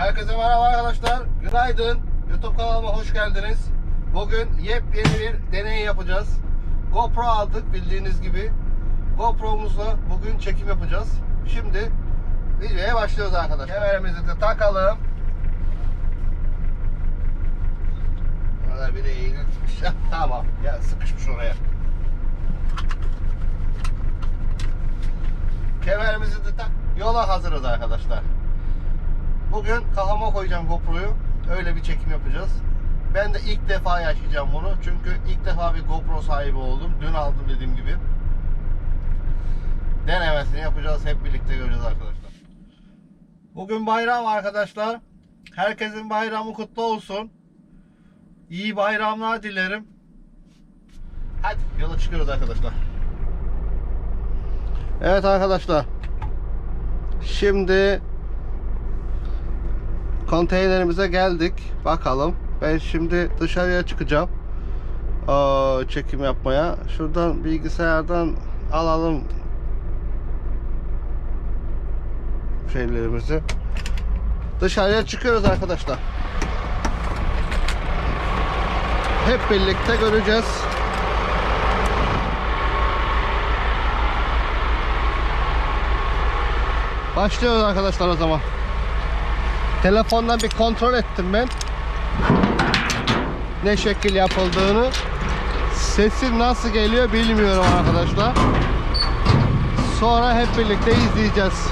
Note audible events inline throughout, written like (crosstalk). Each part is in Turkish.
Herkese merhaba arkadaşlar. Günaydın. YouTube kanalıma hoş geldiniz. Bugün yepyeni bir deney yapacağız. GoPro aldık bildiğiniz gibi. GoPro'muzla bugün çekim yapacağız. Şimdi videoya başlıyoruz arkadaşlar. Kemerimizi de takalım. Burada bir de eğilir. (laughs) tamam. Ya sıkışmış oraya. Kemerimizi de tak. Yola hazırız arkadaşlar. Bugün kafama koyacağım GoPro'yu. Öyle bir çekim yapacağız. Ben de ilk defa yaşayacağım bunu. Çünkü ilk defa bir GoPro sahibi oldum. Dün aldım dediğim gibi. Denemesini yapacağız. Hep birlikte göreceğiz arkadaşlar. Bugün bayram arkadaşlar. Herkesin bayramı kutlu olsun. İyi bayramlar dilerim. Hadi yola çıkıyoruz arkadaşlar. Evet arkadaşlar. Şimdi konteynerimize geldik. Bakalım. Ben şimdi dışarıya çıkacağım. Aa, çekim yapmaya. Şuradan bilgisayardan alalım şeylerimizi. Dışarıya çıkıyoruz arkadaşlar. Hep birlikte göreceğiz. Başlıyoruz arkadaşlar o zaman. Telefondan bir kontrol ettim ben. Ne şekil yapıldığını. Sesi nasıl geliyor bilmiyorum arkadaşlar. Sonra hep birlikte izleyeceğiz.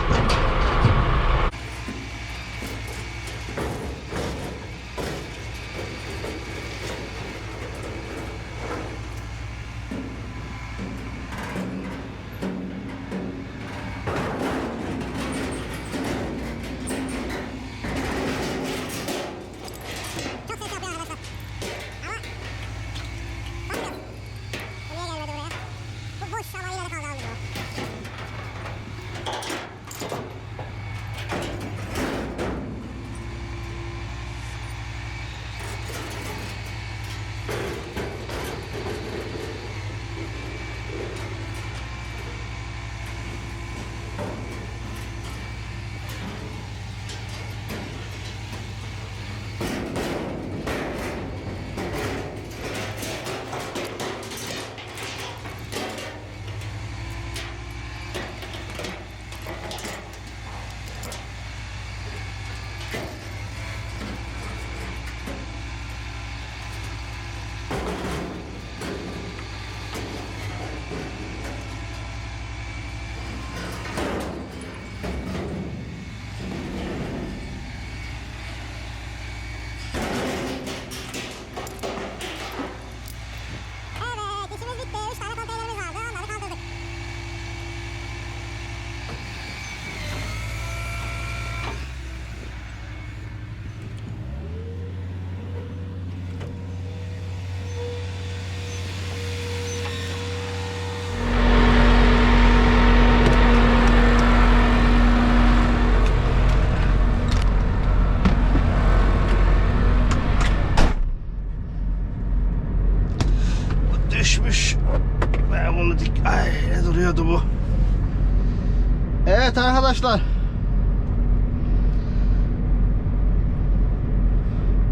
Arkadaşlar.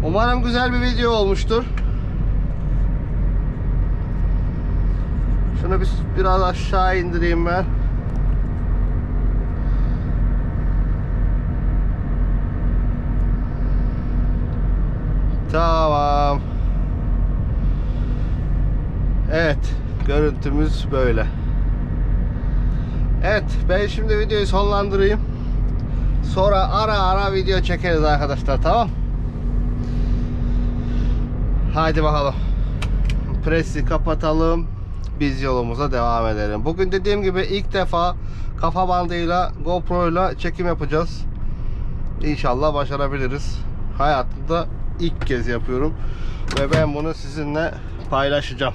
Umarım güzel bir video olmuştur. Şunu bir, biraz aşağı indireyim ben. Tamam. Evet, görüntümüz böyle. Evet, ben şimdi videoyu sonlandırayım. Sonra ara ara video çekeriz arkadaşlar, tamam? Haydi bakalım. Presi kapatalım. Biz yolumuza devam edelim. Bugün dediğim gibi ilk defa kafa bandıyla GoPro ile çekim yapacağız. İnşallah başarabiliriz. Hayatımda ilk kez yapıyorum. Ve ben bunu sizinle paylaşacağım.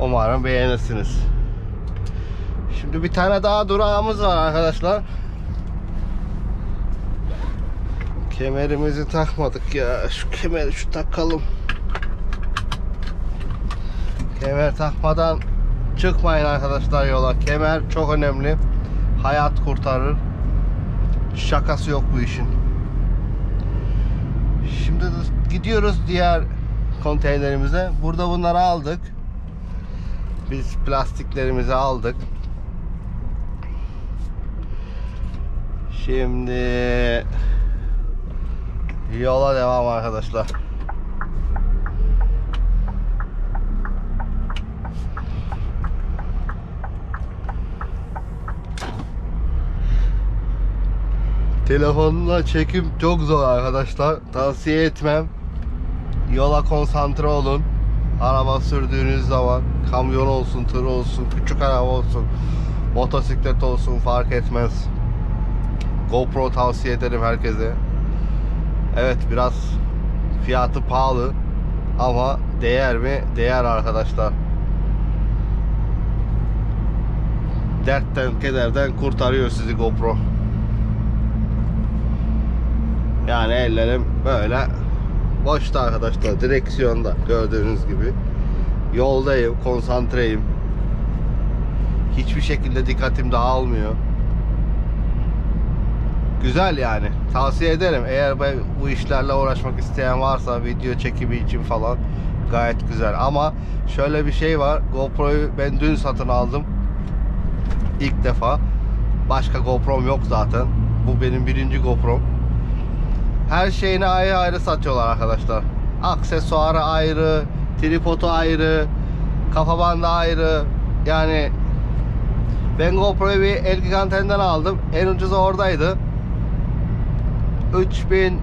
Umarım beğenirsiniz. Şimdi bir tane daha durağımız var arkadaşlar. Kemerimizi takmadık ya. Şu kemeri şu takalım. Kemer takmadan çıkmayın arkadaşlar yola. Kemer çok önemli. Hayat kurtarır. Şakası yok bu işin. Şimdi gidiyoruz diğer konteynerimize. Burada bunları aldık. Biz plastiklerimizi aldık. Şimdi yola devam arkadaşlar. Telefonla çekim çok zor arkadaşlar. Tavsiye etmem. Yola konsantre olun. Araba sürdüğünüz zaman kamyon olsun, tır olsun, küçük araba olsun, motosiklet olsun fark etmez. GoPro tavsiye ederim herkese. Evet biraz fiyatı pahalı ama değer mi? Değer arkadaşlar. Dertten, kederden kurtarıyor sizi GoPro. Yani ellerim böyle boşta arkadaşlar direksiyonda gördüğünüz gibi yoldayım konsantreyim hiçbir şekilde dikkatim dağılmıyor güzel yani tavsiye ederim eğer bu işlerle uğraşmak isteyen varsa video çekimi için falan gayet güzel ama şöyle bir şey var GoPro'yu ben dün satın aldım ilk defa başka GoPro'm yok zaten bu benim birinci GoPro'm her şeyini ayrı ayrı satıyorlar arkadaşlar. Aksesuarı ayrı, tripodu ayrı, kafa bandı ayrı. Yani ben GoPro'yu bir El Gigante'nden aldım. En ucuzu oradaydı. 3000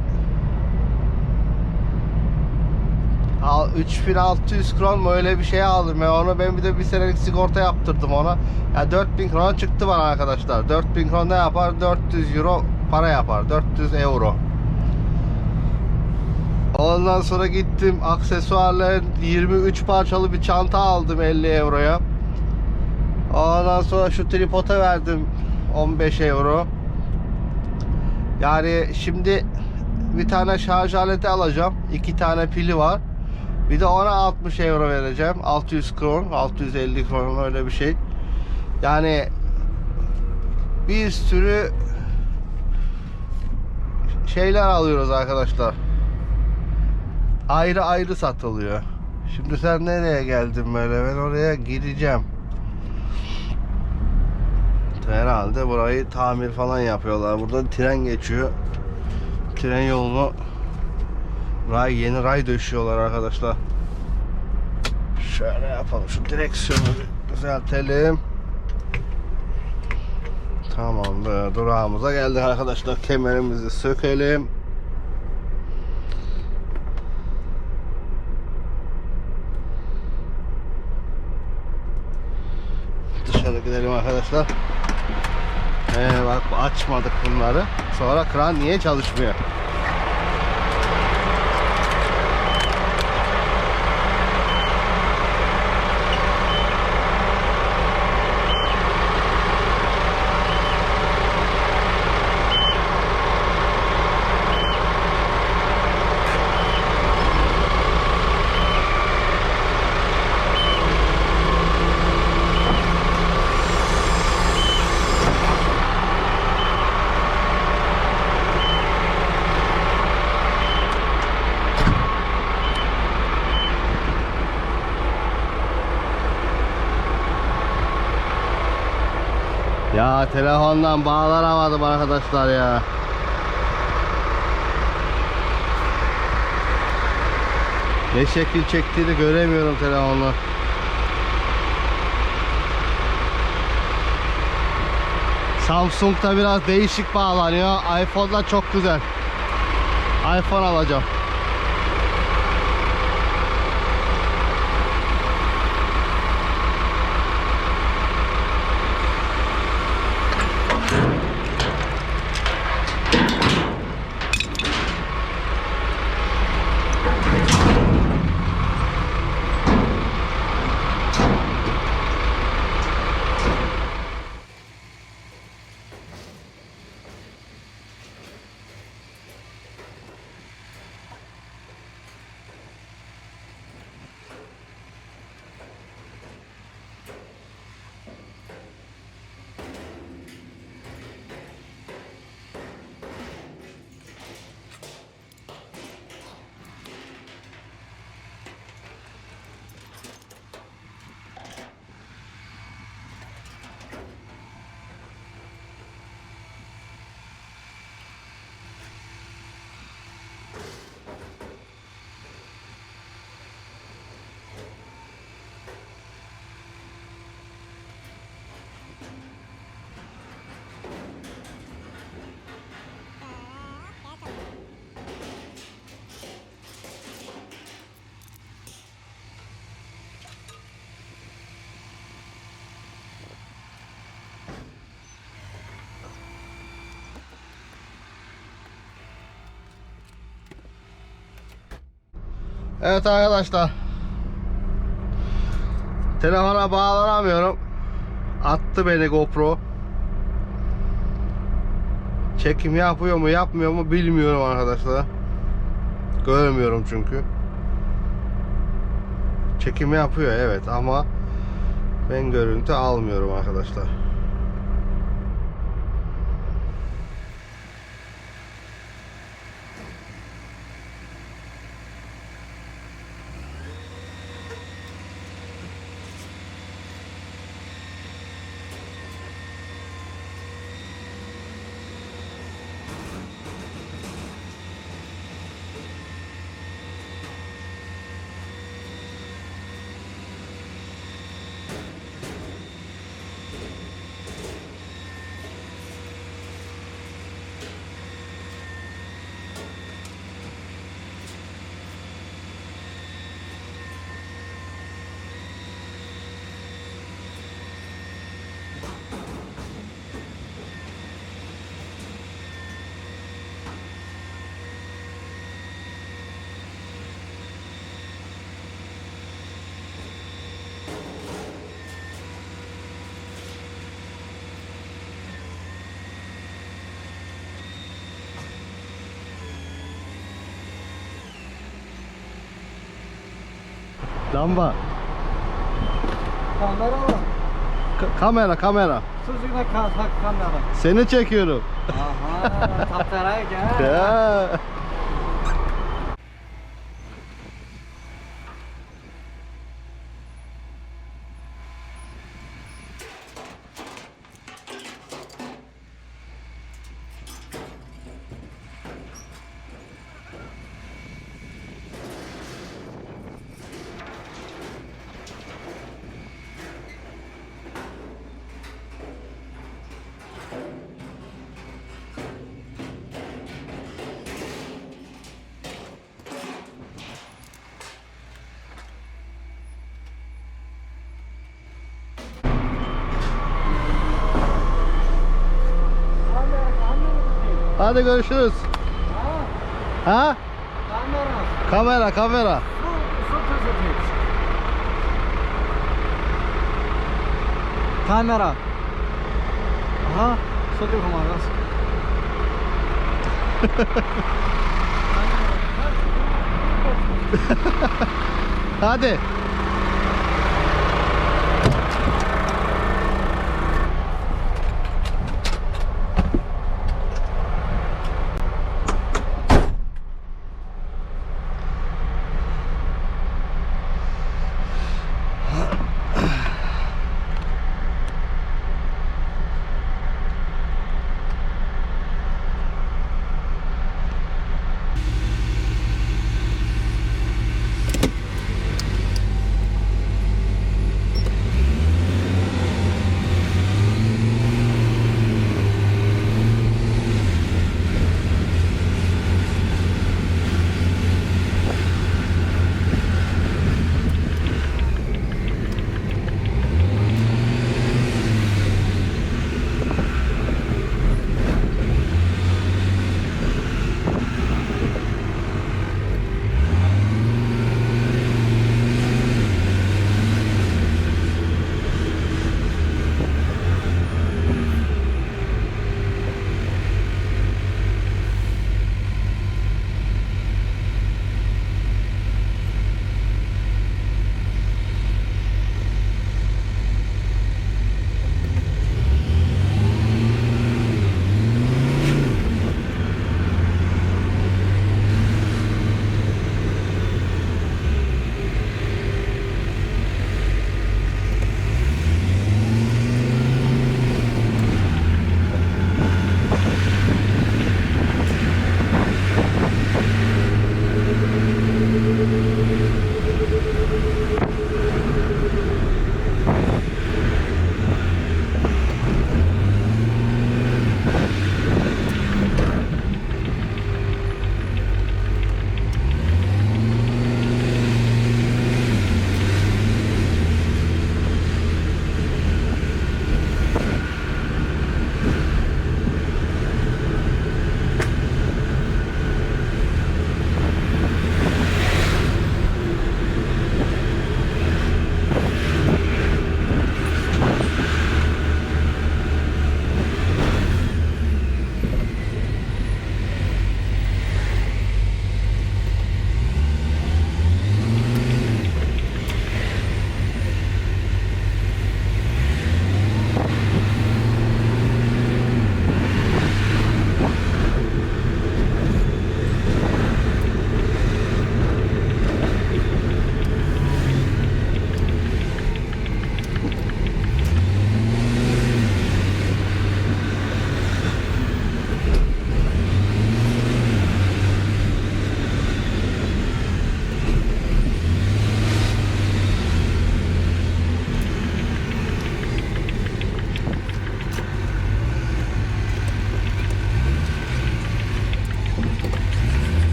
Al- 3600 kron mu öyle bir şey aldım ya onu ben bir de bir senelik sigorta yaptırdım ona. Ya 4000 kron çıktı bana arkadaşlar. 4000 kron ne yapar? 400 euro para yapar. 400 euro. Ondan sonra gittim aksesuarlar 23 parçalı bir çanta aldım 50 euroya. Ondan sonra şu tripoda verdim 15 euro. Yani şimdi bir tane şarj aleti alacağım. iki tane pili var. Bir de ona 60 euro vereceğim. 600 kron, 650 kron öyle bir şey. Yani bir sürü şeyler alıyoruz arkadaşlar ayrı ayrı satılıyor. Şimdi sen nereye geldin böyle? Ben oraya gireceğim. Herhalde burayı tamir falan yapıyorlar. Burada tren geçiyor. Tren yolunu ray yeni ray döşüyorlar arkadaşlar. Şöyle yapalım. Şu direksiyonu düzeltelim. Tamam böyle durağımıza geldik arkadaşlar. Kemerimizi sökelim. Dışarı gidelim arkadaşlar. Ee, bak açmadık bunları. Sonra kran niye çalışmıyor? Ya telefondan bağlanamadım arkadaşlar ya. Ne şekil çektiğini göremiyorum telefonla. Samsung'da biraz değişik bağlanıyor. iPhone'da çok güzel. iPhone alacağım. Evet arkadaşlar. Telefona bağlanamıyorum. Attı beni GoPro. Çekim yapıyor mu yapmıyor mu bilmiyorum arkadaşlar. Görmüyorum çünkü. Çekim yapıyor evet ama ben görüntü almıyorum arkadaşlar. Lamba. Kamera var. Ka- kamera kamera. Ka ka kamera. Seni çekiyorum. Aha, taptaraya gel. (laughs) Hadi görüşürüz. Ha, Ha? kamera. Kamera kamera. Kamera. Aha, Suzuki kamerası. (laughs) Hadi.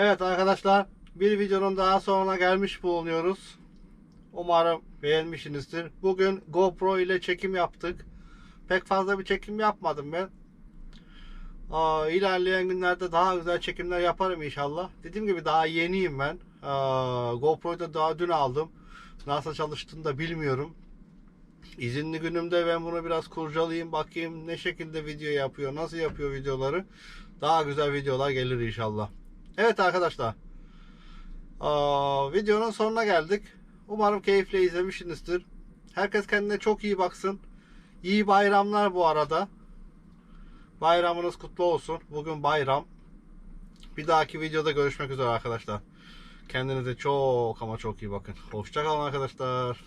Evet arkadaşlar bir videonun daha sonuna gelmiş bulunuyoruz. Umarım beğenmişsinizdir. Bugün GoPro ile çekim yaptık. Pek fazla bir çekim yapmadım ben. Aa, ilerleyen günlerde daha güzel çekimler yaparım inşallah. Dediğim gibi daha yeniyim ben. GoPro'yu da daha dün aldım. Nasıl çalıştığını da bilmiyorum. İzinli günümde ben bunu biraz kurcalayayım bakayım ne şekilde video yapıyor, nasıl yapıyor videoları. Daha güzel videolar gelir inşallah. Evet arkadaşlar. Videonun sonuna geldik. Umarım keyifle izlemişsinizdir. Herkes kendine çok iyi baksın. İyi bayramlar bu arada. Bayramınız kutlu olsun. Bugün bayram. Bir dahaki videoda görüşmek üzere arkadaşlar. Kendinize çok ama çok iyi bakın. Hoşçakalın arkadaşlar.